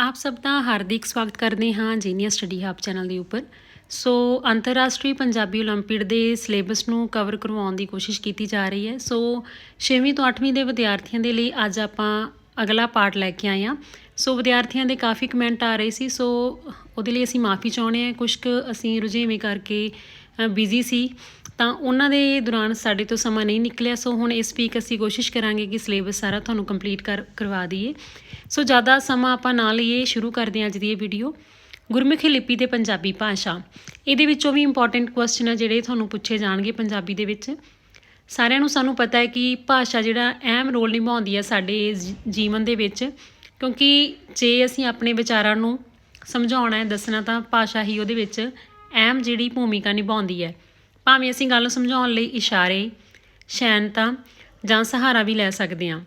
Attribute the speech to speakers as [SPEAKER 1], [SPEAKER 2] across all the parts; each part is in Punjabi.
[SPEAKER 1] ਆਪ ਸਭ ਦਾ ਹਾਰਦਿਕ ਸਵਾਗਤ ਕਰਦੇ ਹਾਂ ਜੀਨੀਅਰ ਸਟੱਡੀ ਹੱਬ ਚੈਨਲ ਦੇ ਉੱਪਰ। ਸੋ ਅੰਤਰਰਾਸ਼ਟਰੀ ਪੰਜਾਬੀ ਓਲੰਪੀਡ ਦੇ ਸਿਲੇਬਸ ਨੂੰ ਕਵਰ ਕਰਵਾਉਣ ਦੀ ਕੋਸ਼ਿਸ਼ ਕੀਤੀ ਜਾ ਰਹੀ ਹੈ। ਸੋ 6ਵੀਂ ਤੋਂ 8ਵੀਂ ਦੇ ਵਿਦਿਆਰਥੀਆਂ ਦੇ ਲਈ ਅੱਜ ਆਪਾਂ ਅਗਲਾ ਪਾਰਟ ਲੈ ਕੇ ਆਏ ਹਾਂ। ਸੋ ਵਿਦਿਆਰਥੀਆਂ ਦੇ ਕਾਫੀ ਕਮੈਂਟ ਆ ਰਹੇ ਸੀ। ਸੋ ਉਹਦੇ ਲਈ ਅਸੀਂ ਮਾਫੀ ਚਾਹੁੰਦੇ ਹਾਂ। ਕੁਝ ਕੁ ਅਸੀਂ ਰੁਝੇਵੇਂ ਕਰਕੇ ਬਿਜ਼ੀ ਸੀ। ਤਾਂ ਉਹਨਾਂ ਦੇ ਦੌਰਾਨ ਸਾਡੇ ਤੋਂ ਸਮਾਂ ਨਹੀਂ ਨਿਕਲਿਆ, ਸੋ ਹੁਣ ਇਸ ਵੀਕ ਅਸੀਂ ਕੋਸ਼ਿਸ਼ ਕਰਾਂਗੇ ਕਿ ਸਿਲੇਬਸ ਸਾਰਾ ਤੁਹਾਨੂੰ ਕੰਪਲੀਟ ਕਰ, ਕਰਵਾ ਦਈਏ। ਸੋ ਜ਼ਿਆਦਾ ਸਮਾਂ ਆਪਾਂ ਨਾ ਲਈਏ, ਸ਼ੁਰੂ ਕਰਦੇ ਹਾਂ ਅੱਜ ਦੀ ਇਹ ਵੀਡੀਓ ਗੁਰਮੁਖੀ ਲਿਪੀ ਤੇ ਪੰਜਾਬੀ ਭਾਸ਼ਾ। ਇਹਦੇ ਵਿੱਚੋਂ ਵੀ ਇੰਪੋਰਟੈਂਟ ਕੁਐਸਚਨ ਆ ਜਿਹੜੇ ਤੁਹਾਨੂੰ ਪੁੱਛੇ ਜਾਣਗੇ ਪੰਜਾਬੀ ਦੇ ਵਿੱਚ। ਸਾਰਿਆਂ ਨੂੰ ਸਾਨੂੰ ਪਤਾ ਹੈ ਕਿ ਭਾਸ਼ਾ ਜਿਹੜਾ ਅਹਿਮ ਰੋਲ ਨਿਭਾਉਂਦੀ ਹੈ ਸਾਡੇ ਜੀਵਨ ਦੇ ਵਿੱਚ। ਕਿਉਂਕਿ ਜੇ ਅਸੀਂ ਆਪਣੇ ਵਿਚਾਰਾਂ ਨੂੰ ਸਮਝਾਉਣਾ ਹੈ, ਦੱਸਣਾ ਤਾਂ ਭਾਸ਼ਾ ਹੀ ਉਹਦੇ ਵਿੱਚ ਅਹਿਮ ਜਿਹੜੀ ਭੂਮਿਕਾ ਨਿਭਾਉਂਦੀ ਹੈ। ਭਾਵੇਂ ਅਸੀਂ ਗੱਲ ਸਮਝਾਉਣ ਲਈ ਇਸ਼ਾਰੇ ਸ਼ੈਨਤਾ ਜਾਂ ਸਹਾਰਾ ਵੀ ਲੈ ਸਕਦੇ ਹਾਂ।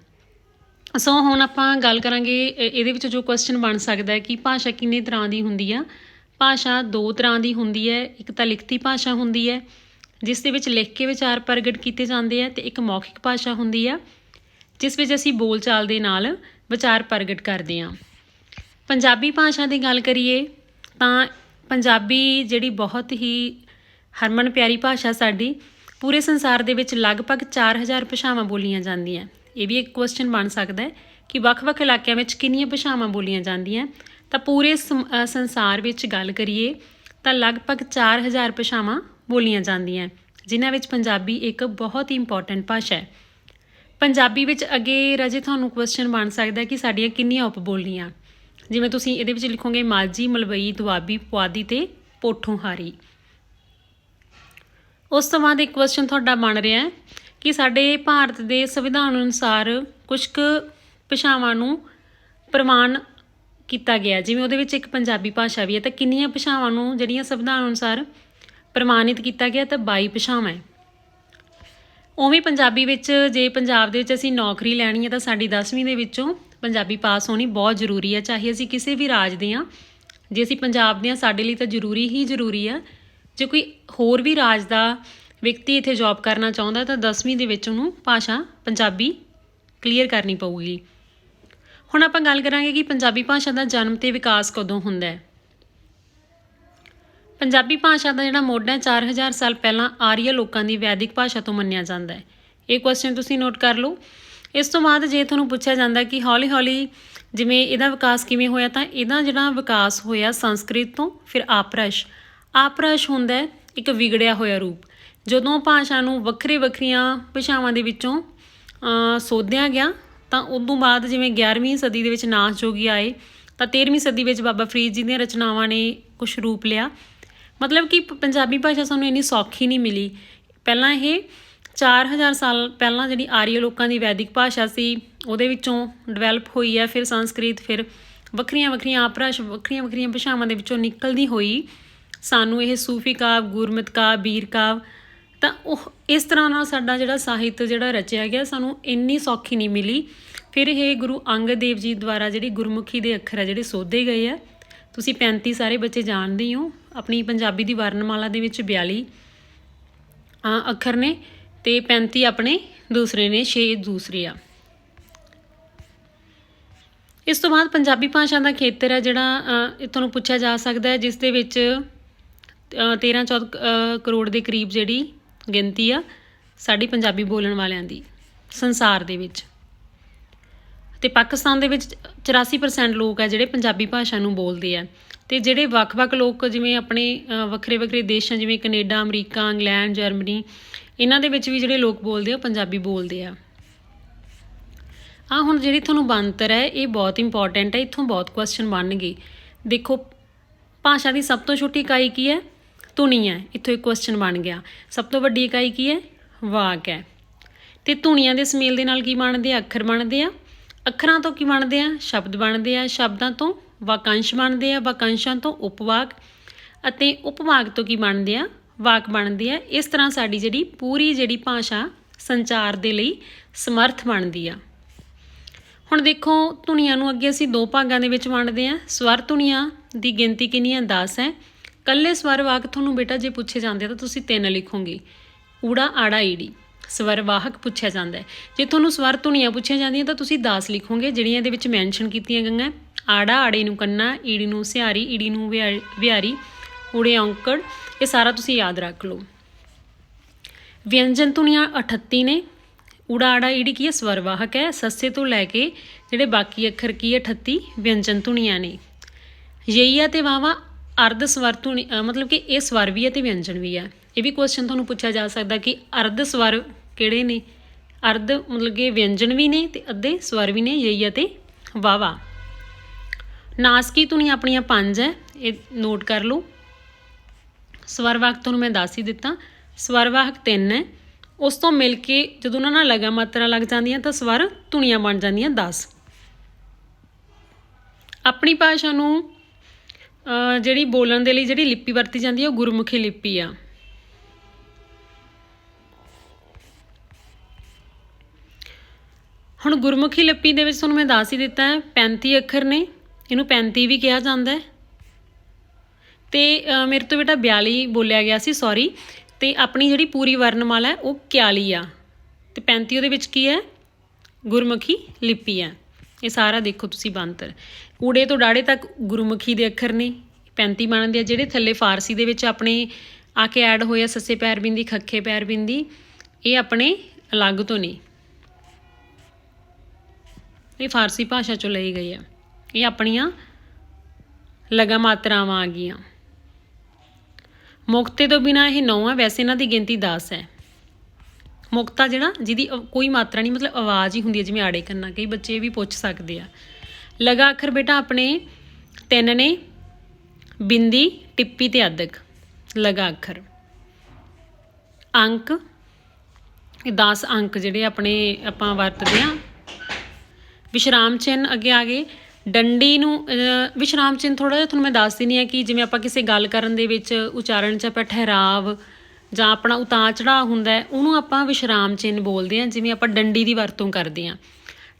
[SPEAKER 1] ਸੋ ਹੁਣ ਆਪਾਂ ਗੱਲ ਕਰਾਂਗੇ ਇਹਦੇ ਵਿੱਚ ਜੋ ਕੁਐਸਚਨ ਬਣ ਸਕਦਾ ਹੈ ਕਿ ਭਾਸ਼ਾ ਕਿੰਨੇ ਤਰ੍ਹਾਂ ਦੀ ਹੁੰਦੀ ਆ। ਭਾਸ਼ਾ ਦੋ ਤਰ੍ਹਾਂ ਦੀ ਹੁੰਦੀ ਹੈ, ਇੱਕ ਤਾਂ ਲਿਖਤੀ ਭਾਸ਼ਾ ਹੁੰਦੀ ਹੈ, ਜਿਸ ਦੇ ਵਿੱਚ ਲਿਖ ਕੇ ਵਿਚਾਰ ਪ੍ਰਗਟ ਕੀਤੇ ਜਾਂਦੇ ਆ, ਤੇ ਇੱਕ ਮੌਖਿਕ ਭਾਸ਼ਾ ਹੁੰਦੀ ਆ, ਜਿਸ ਵਿੱਚ ਅਸੀਂ ਬੋਲਚਾਲ ਦੇ ਨਾਲ ਵਿਚਾਰ ਪ੍ਰਗਟ ਕਰਦੇ ਹਾਂ। ਪੰਜਾਬੀ ਭਾਸ਼ਾ ਦੀ ਗੱਲ ਕਰੀਏ, ਤਾਂ ਪੰਜਾਬੀ ਜਿਹੜੀ ਬਹੁਤ ਹੀ ਹਰਮਨ ਪਿਆਰੀ ਭਾਸ਼ਾ ਸਾਡੀ, ਪੂਰੇ ਸੰਸਾਰ ਦੇ ਵਿੱਚ ਲਗਭਗ 4000 ਭਾਸ਼ਾਵਾਂ ਬੋਲੀਆਂ ਜਾਂਦੀਆਂ। ਇਹ ਵੀ ਇੱਕ ਕੁਐਸਚਨ ਬਣ ਸਕਦਾ ਹੈ ਕਿ ਵੱਖ-ਵੱਖ ਇਲਾਕਿਆਂ ਵਿੱਚ ਕਿੰਨੀਆਂ ਭਾਸ਼ਾਵਾਂ ਬੋਲੀਆਂ ਜਾਂਦੀਆਂ। ਤਾਂ ਪੂਰੇ ਸਮ- ਸੰਸਾਰ ਵਿੱਚ ਗੱਲ ਕਰੀਏ, ਤਾਂ ਲਗਭਗ 4000 ਭਾਸ਼ਾਵਾਂ ਬੋਲੀਆਂ ਜਾਂਦੀਆਂ। ਜਿਨ੍ਹਾਂ ਵਿੱਚ ਪੰਜਾਬੀ ਇੱਕ ਬਹੁਤ ਹੀ ਇੰਪੋਰਟੈਂਟ ਭਾਸ਼ਾ ਹੈ। ਪੰਜਾਬੀ ਵਿੱਚ ਅੱਗੇ ਰਾਜੇ ਤੁਹਾਨੂੰ ਕੁਐਸਚਨ ਬਣ ਸਕਦਾ ਕਿ ਸਾਡੀਆਂ ਕਿੰਨੀਆਂ ਉਪ ਬੋਲੀਆਂ ਜਿਵੇਂ ਤੁਸੀਂ ਇਹਦੇ ਵਿੱਚ ਲਿਖੋਗੇ, ਮਾਝੀ, ਮਲਵਈ, ਦੁਆਬੀ, ਪੁਆਧੀ ਤੇ ਪੋਠੋਹਾਰੀ। ਉਸ ਤੋਂ ਬਾਅਦ ਇੱਕ ਕੁਐਸਚਨ ਤੁਹਾਡਾ ਬਣ ਰਿਹਾ ਹੈ ਕਿ ਸਾਡੇ ਭਾਰਤ ਦੇ ਸੰਵਿਧਾਨ ਅਨੁਸਾਰ ਕੁਝ ਕੁ ਭਾਸ਼ਾਵਾਂ ਨੂੰ ਪ੍ਰਮਾਣ ਕੀਤਾ ਗਿਆ ਜਿਵੇਂ ਉਹਦੇ ਵਿੱਚ ਇੱਕ ਪੰਜਾਬੀ ਭਾਸ਼ਾ ਵੀ ਹੈ, ਤਾਂ ਕਿੰਨੀਆਂ ਭਾਸ਼ਾਵਾਂ ਨੂੰ ਜਿਹੜੀਆਂ ਸੰਵਿਧਾਨ ਅਨੁਸਾਰ ਪ੍ਰਮਾਣਿਤ ਕੀਤਾ ਗਿਆ, ਤਾਂ 22 ਭਾਸ਼ਾਵਾਂ ਹੈ। ਉਵੇਂ ਪੰਜਾਬੀ ਵਿੱਚ ਜੇ ਪੰਜਾਬ ਦੇ ਵਿੱਚ ਅਸੀਂ ਨੌਕਰੀ ਲੈਣੀ ਹੈ, ਤਾਂ ਸਾਡੀ 10ਵੀਂ ਦੇ ਵਿੱਚੋਂ ਪੰਜਾਬੀ ਪਾਸ ਹੋਣੀ ਬਹੁਤ ਜ਼ਰੂਰੀ ਹੈ। ਚਾਹੇ ਅਸੀਂ ਕਿਸੇ ਵੀ ਰਾਜ ਦੇ ਹਾਂ, ਜੇ ਅਸੀਂ ਪੰਜਾਬ ਦੇ ਹਾਂ, ਸਾਡੇ ਲਈ ਤਾਂ ਜ਼ਰੂਰੀ ਹੀ ਜ਼ਰੂਰੀ ਹੈ ਜੇ ਕੋਈ ਹੋਰ ਵੀ ਰਾਜ ਦਾ ਵਿਅਕਤੀ ਇੱਥੇ ਜੌਬ ਕਰਨਾ ਚਾਹੁੰਦਾ ਤਾਂ 10ਵੀਂ ਦੇ ਵਿੱਚ ਉਹਨੂੰ ਭਾਸ਼ਾ ਪੰਜਾਬੀ ਕਲੀਅਰ ਕਰਨੀ ਪਊਗੀ। ਹੁਣ ਆਪਾਂ ਗੱਲ ਕਰਾਂਗੇ ਕਿ ਪੰਜਾਬੀ ਭਾਸ਼ਾ ਦਾ ਜਨਮ ਤੇ ਵਿਕਾਸ ਕਦੋਂ ਹੁੰਦਾ ਹੈ। ਪੰਜਾਬੀ ਭਾਸ਼ਾ ਦਾ ਜਿਹੜਾ ਮੋਢ ਹੈ 4000 ਸਾਲ ਪਹਿਲਾਂ ਆਰੀਆ ਲੋਕਾਂ ਦੀ ਵੈਦਿਕ ਭਾਸ਼ਾ ਤੋਂ ਮੰਨਿਆ ਜਾਂਦਾ ਹੈ। ਇਹ ਕੁਐਸਚਨ ਤੁਸੀਂ ਨੋਟ ਕਰ ਲਓ। ਇਸ ਤੋਂ ਬਾਅਦ ਜੇ ਤੁਹਾਨੂੰ ਪੁੱਛਿਆ ਜਾਂਦਾ ਕਿ ਹੌਲੀ-ਹੌਲੀ ਜਿਵੇਂ ਇਹਦਾ ਵਿਕਾਸ ਕਿਵੇਂ ਹੋਇਆ ਤਾਂ ਇਹਦਾ ਜਿਹੜਾ ਵਿਕਾਸ ਹੋਇਆ ਸੰਸਕ੍ਰਿਤ ਤੋਂ, ਫਿਰ ਆਪਰਸ਼। ਆਪਰਸ਼ ਹੁੰਦਾ ਹੈ, ਇੱਕ ਵਿਗੜਿਆ ਹੋਇਆ ਰੂਪ। ਜਦੋਂ ਭਾਸ਼ਾ ਨੂੰ ਵੱਖਰੇ ਵੱਖਰੀਆਂ ਭਾਸ਼ਾਵਾਂ ਦੇ ਵਿੱਚੋਂ ਸੋਧਿਆ ਗਿਆ, ਤਾਂ ਉਦੋਂ ਬਾਅਦ ਜਿਵੇਂ 11ਵੀਂ ਸਦੀ ਦੇ ਵਿੱਚ ਨਾਚ ਜੋਗੀ ਆਏ, ਤਾਂ 13ਵੀਂ ਸਦੀ ਵਿੱਚ ਬਾਬਾ ਫਰੀਦ ਜੀ ਦੀਆਂ ਰਚਨਾਵਾਂ ਨੇ ਕੁਝ ਰੂਪ ਲਿਆ। ਮਤਲਬ ਕਿ ਪੰਜਾਬੀ ਭਾਸ਼ਾ ਸਾਨੂੰ ਇੰਨੀ ਸੌਖੀ ਨਹੀਂ ਮਿਲੀ। ਪਹਿਲਾਂ ਇਹ 4000 ਸਾਲ ਪਹਿਲਾਂ ਜਿਹੜੀ ਆਰੀਆ ਲੋਕਾਂ ਦੀ ਵੈਦਿਕ ਭਾਸ਼ਾ ਸੀ, ਉਹਦੇ ਵਿੱਚੋਂ ਡਿਵੈਲਪ ਹੋਈ ਹੈ ਫਿਰ ਸੰਸਕ੍ਰਿਤ, ਫਿਰ ਵੱਖਰੀਆਂ ਵੱਖਰੀਆਂ ਆਪਰਾਸ਼ ਵੱਖਰੀਆਂ ਵੱਖਰੀਆਂ ਭਾਸ਼ਾਵਾਂ ਦੇ ਵਿੱਚੋਂ ਨਿਕਲਦੀ ਹੋਈ। ਸਾਨੂੰ ਇਹ ਸੂਫੀ ਕਾਵ ਗੁਰਮਤ ਕਾਵ ਬੀਰ ਕਾਵ ਤਾਂ ਉਹ ਇਸ ਤਰ੍ਹਾਂ ਨਾਲ ਸਾਡਾ ਜਿਹੜਾ ਸਾਹਿਤ ਜਿਹੜਾ ਰਚਿਆ ਗਿਆ ਸਾਨੂੰ ਇੰਨੀ ਸੌਖੀ ਨਹੀਂ ਮਿਲੀ। ਫਿਰ ਇਹ ਗੁਰੂ ਅੰਗਦ ਦੇਵ ਜੀ ਦੁਆਰਾ ਜਿਹੜੀ ਗੁਰਮੁਖੀ ਦੇ ਅੱਖਰ ਆ ਜਿਹੜੇ ਸੋਧੇ ਗਏ ਆ ਤੁਸੀਂ 35 ਸਾਰੇ ਬੱਚੇ ਜਾਣਦੇ ਹੋ ਆਪਣੀ ਪੰਜਾਬੀ ਦੀ ਵਰਣਮਾਲਾ ਦੇ ਵਿੱਚ 42 ਅ, ਅੱਖਰ ਨੇ ਤੇ 35 ਆਪਣੇ ਦੂਸਰੇ ਨੇ 6 ਦੂਸਰੇ ਆ। ਇਸ ਤੋਂ ਬਾਅਦ ਪੰਜਾਬੀ ਭਾਸ਼ਾ ਦਾ ਖੇਤਰ ਹੈ ਜਿਹੜਾ ਤੁਹਾਨੂੰ ਪੁੱਛਿਆ ਜਾ ਸਕਦਾ ਹੈ ਜਿਸ ਦੇ ਵਿੱਚ 13 14 ਕਰੋੜ ਦੇ ਕਰੀਬ ਜਿਹੜੀ ਗਿਣਤੀ ਆ, ਸਾਡੀ ਪੰਜਾਬੀ ਬੋਲਣ ਵਾਲਿਆਂ ਦੀ, ਸੰਸਾਰ ਦੇ ਵਿੱਚ। ਤੇ ਪਾਕਿਸਤਾਨ ਦੇ ਵਿੱਚ 84% ਲੋਕ ਆ ਜਿਹੜੇ ਪੰਜਾਬੀ ਭਾਸ਼ਾ ਨੂੰ ਬੋਲਦੇ ਆ। ਤੇ ਜਿਹੜੇ ਵੱਖ-ਵੱਖ ਲੋਕ ਜਿਵੇਂ ਆਪਣੇ ਵੱਖਰੇ ਵੱਖਰੇ ਦੇਸ਼ਾਂ, ਜਿਵੇਂ ਕੈਨੇਡਾ, ਅਮਰੀਕਾ, ਇੰਗਲੈਂਡ, ਜਰਮਨੀ, ਇਹਨਾਂ ਦੇ ਵਿੱਚ ਵੀ ਜਿਹੜੇ ਲੋਕ ਬੋਲਦੇ ਆ, ਉਹ ਪੰਜਾਬੀ ਬੋਲਦੇ ਆ। ਆ ਹੁਣ ਜਿਹੜੀ ਤੁਹਾਨੂੰ ਬਣਤਰ ਹੈ, ਇਹ ਬਹੁਤ ਇੰਪੋਰਟੈਂਟ ਹੈ, ਇੱਥੋਂ ਬਹੁਤ ਕੁਐਸਚਨ ਬਣਨਗੇ। ਦੇਖੋ, ਭਾਸ਼ਾ ਦੀ ਸਭ ਤੋਂ ਛੋਟੀ ਇਕਾਈ ਕੀ ਹੈ? ਧੁਨੀ ਹੈ ਇੱਥੋਂ ਇੱਕ ਕੁਐਸਚਨ ਬਣ ਗਿਆ। ਸਭ ਤੋਂ ਵੱਡੀ ਇਕਾਈ ਕੀ ਹੈ ਵਾਕ ਹੈ ਤੇ ਧੁਨੀਆਂ ਦੇ ਸਮੇਲ ਦੇ ਨਾਲ ਕੀ ਬਣਦੇ ਆ? ਅੱਖਰ ਬਣਦੇ ਆ। ਅੱਖਰਾਂ ਤੋਂ ਕੀ ਬਣਦੇ ਆ? ਸ਼ਬਦ ਬਣਦੇ ਆ। ਸ਼ਬਦਾਂ ਤੋਂ ਵਾਕੰਸ਼ ਬਣਦੇ ਆ। ਵਾਕੰਸ਼ਾਂ ਤੋਂ ਉਪਵਾਕ। ਅਤੇ ਉਪਵਾਕ ਤੋਂ ਕੀ ਬਣਦੇ ਆ? ਵਾਕ ਬਣਦੇ ਆ। ਇਸ ਤਰ੍ਹਾਂ ਸਾਡੀ ਜਿਹੜੀ ਪੂਰੀ ਜਿਹੜੀ ਭਾਸ਼ਾ ਸੰਚਾਰ ਦੇ ਲਈ ਸਮਰਥ ਬਣਦੀ ਆ। ਹੁਣ ਦੇਖੋ, ਧੁਨੀਆਂ ਨੂੰ ਅੱਗੇ ਅਸੀਂ ਦੋ ਭਾਗਾਂ ਦੇ ਵਿੱਚ ਵੰਡਦੇ ਹਾਂ ਸਵਰ ਧੁਨੀਆਂ ਦੀ ਗਿਣਤੀ ਕਿੰਨੀ ਹੈ 10 ਹੈ ਕੱਲੇ ਸਵਰ ਵਾਕ ਤੁਹਾਨੂੰ ਬੇਟਾ ਜੇ ਪੁੱਛੇ ਜਾਂਦੇ ਤਾਂ ਤੁਸੀਂ ਤਿੰਨ ਲਿਖੋਗੇ। ਊੜਾ, ਆੜਾ, ਈੜੀ। ਸਵਰ ਵਾਹਕ ਪੁੱਛਿਆ ਜਾਂਦਾ ਹੈ। ਜੇ ਤੁਹਾਨੂੰ ਸਵਰ ਧੁਨੀਆਂ ਪੁੱਛੀਆਂ ਜਾਂਦੀਆਂ ਤਾਂ ਤੁਸੀਂ 10 ਲਿਖੋਗੇ, ਜਿਹੜੀਆਂ ਇਹਦੇ ਵਿੱਚ ਮੈਂਸ਼ਨ ਕੀਤੀਆਂ ਗਈਆਂ। ਆੜਾ, ਆੜੇ ਨੂੰ ਕੰਨਾ, ਈੜੀ ਨੂੰ ਸਿਹਾਰੀ, ਈੜੀ ਨੂੰ ਵਿਆ- ਵਿਹਾਰੀ, ਊੜੇ, ਔਂਕੜ, ਇਹ ਸਾਰਾ ਤੁਸੀਂ ਯਾਦ ਰੱਖ ਲਓ। ਵਿਅੰਜਨ ਧੁਨੀਆਂ 38 ਨੇ। ਊੜਾ, ਆੜਾ, ਈੜੀ ਕੀ ਹੈ? ਸਵਰਵਾਹਕ ਹੈ। ਸੱਸੇ ਤੋਂ ਲੈ ਕੇ ਜਿਹੜੇ ਬਾਕੀ ਅੱਖਰ ਕੀ ਹੈ? 38 ਵਿਅੰਜਨ ਧੁਨੀਆਂ ਨੇ। ਯਈਆ ਤੇ ਵਾਵਾ ਅਰਧ ਸਵਰ ਧੁਨੀ ਮਤਲਬ ਕਿ ਇਹ ਸਵਰ ਵੀ ਹੈ ਤੇ ਵਿਅੰਜਨ ਵੀ ਹੈ। ਇਹ ਵੀ ਕੁਐਸਚਨ ਤੁਹਾਨੂੰ ਪੁੱਛਿਆ ਜਾ ਸਕਦਾ ਕਿ ਅਰਧ ਸਵਰ ਕਿਹੜੇ ਨੇ? ਅਰਧ ਮਤਲਬ ਕਿ ਵਿਅੰਜਨ ਵੀ ਨੇ ਤੇ ਅੱਧੇ ਸਵਰ ਵੀ ਨੇ ਯਈਆ ਤੇ ਵਾਵਾ ਨਾਸਕੀ ਧੁਨੀ ਆਪਣੀਆਂ ਪੰਜ ਹੈ, ਇਹ ਨੋਟ ਕਰ ਲਓ। ਸਵਰਵਾਹਕ ਤੁਹਾਨੂੰ ਮੈਂ ਦੱਸ ਹੀ ਦਿੱਤਾ। ਸਵਰਵਾਹਕ ਤਿੰਨ ਹੈ। ਉਸ ਤੋਂ ਮਿਲ ਕੇ ਜਦੋਂ ਉਹਨਾਂ ਨਾਲ ਲਗਾ ਮਾਤਰਾ ਲੱਗ ਜਾਂਦੀਆਂ ਤਾਂ ਸਵਰ ਧੁਨੀਆਂ ਬਣ ਜਾਂਦੀਆਂ 10 ਆਪਣੀ ਭਾਸ਼ਾ ਨੂੰ ਜਿਹੜੀ ਬੋਲਣ ਦੇ ਲਈ ਜਿਹੜੀ ਲਿਪੀ ਵਰਤੀ ਜਾਂਦੀ ਹੈ, ਉਹ ਗੁਰਮੁਖੀ ਲਿਪੀ ਆ। ਹੁਣ ਗੁਰਮੁਖੀ ਲਿਪੀ ਦੇ ਵਿੱਚ ਤੁਹਾਨੂੰ ਮੈਂ ਦੱਸ ਹੀ ਦਿੱਤਾ ਹੈ 35 ਅੱਖਰ ਨੇ, ਇਹਨੂੰ 35 ਵੀ ਕਿਹਾ ਜਾਂਦਾ ਹੈ। ਤੇ ਮੇਰੇ ਤੋਂ ਬੇਟਾ 42 ਬੋਲਿਆ ਗਿਆ ਸੀ ਸੌਰੀ ਤੇ ਆਪਣੀ ਜਿਹੜੀ ਪੂਰੀ ਵਰਣਮਾਲਾ ਹੈ, ਉਹ 41 ਆ। ਤੇ 35 ਉਹਦੇ ਵਿੱਚ ਕੀ ਹੈ? ਗੁਰਮੁਖੀ ਲਿਪੀ ਹੈ। ਇਹ ਸਾਰਾ ਦੇਖੋ ਤੁਸੀਂ ਬੰਤਰ ਊੜੇ ਤੋਂ ਡਾੜੇ ਤੱਕ ਗੁਰਮੁਖੀ ਦੇ ਅੱਖਰ ਨੇ 35 ਬਣਦੇ ਆ, ਜਿਹੜੇ ਥੱਲੇ ਫਾਰਸੀ ਦੇ ਵਿੱਚ ਆਪਣੇ ਆ ਕੇ ਐਡ ਹੋਏ ਆ, ਸੱਸੇ ਪੈਰ ਬਿੰਦੀ, ਖੱਖੇ ਪੈਰ ਬਿੰਦੀ, ਇਹ ਆਪਣੇ ਅਲੱਗ ਤੋਂ ਨੇ। ਇਹ ਫਾਰਸੀ ਭਾਸ਼ਾ ਚੋਂ ਲਈ ਗਈ ਆ। ਇਹ ਆਪਣੀਆਂ ਲਗਾ ਮਾਤਰਾਵਾਂ ਆ ਗਈਆਂ। ਮੁਕਤੇ ਤੋਂ ਬਿਨਾ ਇਹ 9 ਹੈ ਵੈਸੇ ਇਹਨਾਂ ਦੀ ਗਿਣਤੀ 10 ਹੈ। ਮੁਕਤਾ ਜਿਹੜਾ, ਜਿਹਦੀ ਕੋਈ ਮਾਤਰਾ ਨਹੀਂ, ਮਤਲਬ ਆਵਾਜ਼ ਹੀ ਹੁੰਦੀ ਹੈ, ਜਿਵੇਂ ਆੜੇ ਕਰਨਾ ਕਈ ਬੱਚੇ ਵੀ ਪੁੱਛ ਸਕਦੇ ਆ। ਲਗਾ ਅੱਖਰ ਬੇਟਾ ਆਪਣੇ ਤਿੰਨ ਨੇ, ਬਿੰਦੀ, ਟਿੱਪੀ ਤੇ ਅਦਕ, ਲਗਾ ਅੱਖਰ। ਅੰਕ, ਇਹ 10 ਅੰਕ ਜਿਹੜੇ ਆਪਣੇ ਆਪਾਂ ਵਰਤਦੇ ਆ ਵਿਸ਼ਰਾਮ ਚਿੰਨ ਅੱਗੇ ਆ ਗਏ। ਡੰਡੀ ਨੂੰ ਵਿਸ਼ਰਾਮ ਚਿੰਨ ਥੋੜਾ ਜਿਹਾ ਤੁਹਾਨੂੰ ਮੈਂ ਦੱਸ ਦਿੰਦੀ ਆ ਕਿ ਜਿਵੇਂ ਆਪਾਂ ਕਿਸੇ ਗੱਲ ਕਰਨ ਦੇ ਵਿੱਚ ਉਚਾਰਨ 'ਚ ਆਪਾਂ ਠਹਿਰਾਵ ਜਾਂ ਆਪਣਾ ਉਤਾਰ ਚੜਾਅ ਹੁੰਦਾ ਉਹਨੂੰ ਆਪਾਂ ਵਿਸ਼ਰਾਮ ਚਿੰਨ ਬੋਲਦੇ ਆ ਜਿਵੇਂ ਆਪਾਂ ਡੰਡੀ ਦੀ ਵਰਤੋਂ ਕਰਦੇ ਆ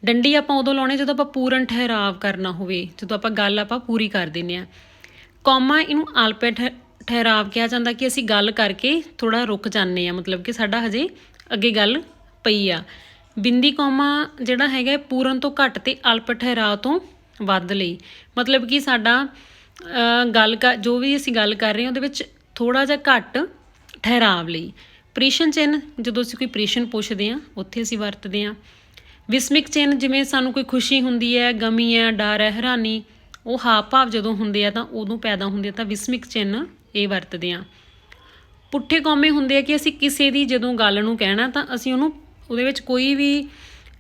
[SPEAKER 1] ਡੰਡੀ ਆਪਾਂ ਉਦੋਂ ਲਾਉਣੇ ਜਦੋਂ ਆਪਾਂ ਪੂਰਨ ਠਹਿਰਾਵ ਕਰਨਾ ਹੋਵੇ, ਜਦੋਂ ਆਪਾਂ ਗੱਲ ਆਪਾਂ ਪੂਰੀ ਕਰ ਦਿੰਨੇ ਆ ਕੌਮਾ ਇਹਨੂੰ ਆਲਪੇ ਠਹਿ- ਠਹਿਰਾਵ ਕਿਹਾ ਜਾਂਦਾ ਕਿ ਅਸੀਂ ਗੱਲ ਕਰਕੇ ਥੋੜਾ ਰੁਕ ਜਾਂਦੇ ਆ ਮਤਲਬ ਕਿ ਸਾਡਾ ਹਜੇ ਅੱਗੇ ਗੱਲ ਪਈ ਆ। ਬਿੰਦੀ ਕੌਮਾ ਜਿਹੜਾ ਹੈਗਾ ਪੂਰਨ ਤੋਂ ਘੱਟ ਤੇ ਅਲਪ ਠਹਿਰਾਵ ਤੋਂ ਵੱਧ ਲਈ। ਮਤਲਬ ਕਿ ਸਾਡਾ ਗੱਲ ਕਰ ਜੋ ਵੀ ਅਸੀਂ ਗੱਲ ਕਰ ਰਹੇ ਹਾਂ, ਉਹਦੇ ਵਿੱਚ ਥੋੜਾ ਜਿਹਾ ਘੱਟ ਠਹਿਰਾਵ ਲਈ। ਪ੍ਰੀਸ਼ਨ ਚਿੰਨ ਜਦੋਂ ਅਸੀਂ ਕੋਈ ਪ੍ਰੀਸ਼ਨ ਪੁੱਛਦੇ ਆ ਉੱਥੇ ਅਸੀਂ ਵਰਤਦੇ ਆ ਵਿਸਮਿਕ ਚਿੰਨ ਜਿਵੇਂ ਸਾਨੂੰ ਕੋਈ ਖੁਸ਼ੀ ਹੁੰਦੀ ਹੈ, ਗਮੀ ਹੈ, ਡਰ ਹੈ, ਹੈਰਾਨੀ, ਉਹ ਹਾਵ ਭਾਵ ਜਦੋਂ ਹੁੰਦੇ ਆ ਤਾਂ ਉਦੋਂ ਪੈਦਾ ਹੁੰਦੇ ਆ ਤਾਂ ਵਿਸਮਿਕ ਚਿੰਨ ਇਹ ਵਰਤਦੇ ਆ ਪੁੱਠੇ ਕੌਮੇ ਹੁੰਦੇ ਆ ਕਿ ਅਸੀਂ ਕਿਸੇ ਦੀ ਜਦੋਂ ਗੱਲ ਨੂੰ ਕਹਿਣਾ ਤਾਂ ਅਸੀਂ ਉਹਨੂੰ, ਉਹਦੇ ਵਿੱਚ ਕੋਈ ਵੀ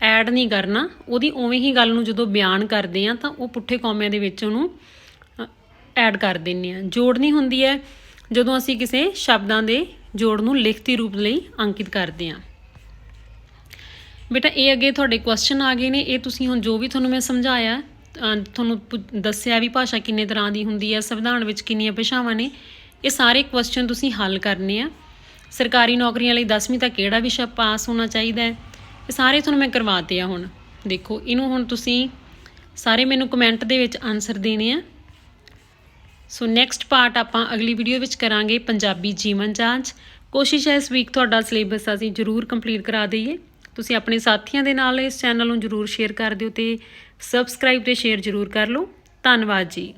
[SPEAKER 1] ਐਡ ਨਹੀਂ ਕਰਨਾ, ਉਹਦੀ ਉਵੇਂ ਹੀ ਗੱਲ ਨੂੰ ਜਦੋਂ ਬਿਆਨ ਕਰਦੇ ਆ ਤਾਂ ਉਹ ਪੁੱਠੇ ਕੌਮਿਆਂ ਦੇ ਵਿੱਚ ਉਹਨੂੰ ਐਡ ਕਰ ਦਿੰਨੇ ਆ ਜੋੜਨੀ ਹੁੰਦੀ ਹੈ ਜਦੋਂ ਅਸੀਂ ਕਿਸੇ ਸ਼ਬਦਾਂ ਦੇ ਜੋੜ ਨੂੰ ਲਿਖਤੀ ਰੂਪ ਲਈ ਅੰਕਿਤ ਕਰਦੇ ਆ ਬੇਟਾ, ਇਹ ਅੱਗੇ ਤੁਹਾਡੇ ਕੁਐਸਚਨ ਆ ਗਏ ਨੇ। ਇਹ ਤੁਸੀਂ ਹੁਣ ਜੋ ਵੀ ਤੁਹਾਨੂੰ ਮੈਂ ਸਮਝਾਇਆ ਤੁਹਾਨੂੰ ਪੁ- ਦੱਸਿਆ ਵੀ ਭਾਸ਼ਾ ਕਿੰਨੇ ਤਰ੍ਹਾਂ ਦੀ ਹੁੰਦੀ ਹੈ, ਸੰਵਿਧਾਨ ਵਿੱਚ ਕਿੰਨੀਆਂ ਭਾਸ਼ਾਵਾਂ ਨੇ, ਇਹ ਸਾਰੇ ਕੁਐਸਚਨ ਤੁਸੀਂ ਹੱਲ ਕਰਨੇ ਆ। ਸਰਕਾਰੀ ਨੌਕਰੀਆਂ ਲਈ 10ਵੀਂ ਤੱਕ ਕਿਹੜਾ ਵਿਸ਼ਾ ਪਾਸ ਹੋਣਾ ਚਾਹੀਦਾ ਹੈ? ਇਹ ਸਾਰੇ ਤੁਹਾਨੂੰ ਮੈਂ ਕਰਵਾਤੇ ਆ ਹੁਣ। ਦੇਖੋ, ਇਹਨੂੰ ਹੁਣ ਤੁਸੀਂ ਸਾਰੇ ਮੈਨੂੰ ਕਮੈਂਟ ਦੇ ਵਿੱਚ ਆਨਸਰ ਦੇਣੇ ਆ। ਸੋ ਨੈਕਸਟ ਪਾਰਟ ਆਪਾਂ ਅਗਲੀ ਵੀਡੀਓ ਵਿੱਚ ਕਰਾਂਗੇ ਪੰਜਾਬੀ ਜੀਵਨ ਜਾਂਚ। ਕੋਸ਼ਿਸ਼ ਹੈ ਇਸ ਵੀਕ ਤੁਹਾਡਾ ਸਿਲੇਬਸ ਅਸੀਂ ਜ਼ਰੂਰ ਕੰਪਲੀਟ ਕਰਾ ਦਈਏ। ਤੁਸੀਂ ਆਪਣੇ ਸਾਥੀਆਂ ਦੇ ਨਾਲ ਇਸ ਚੈਨਲ ਨੂੰ ਜ਼ਰੂਰ ਸ਼ੇਅਰ ਕਰ ਦਿਓ ਤੇ ਸਬਸਕ੍ਰਾਈਬ ਤੇ ਸ਼ੇਅਰ ਜ਼ਰੂਰ ਕਰ ਲਓ। ਧੰਨਵਾਦ ਜੀ।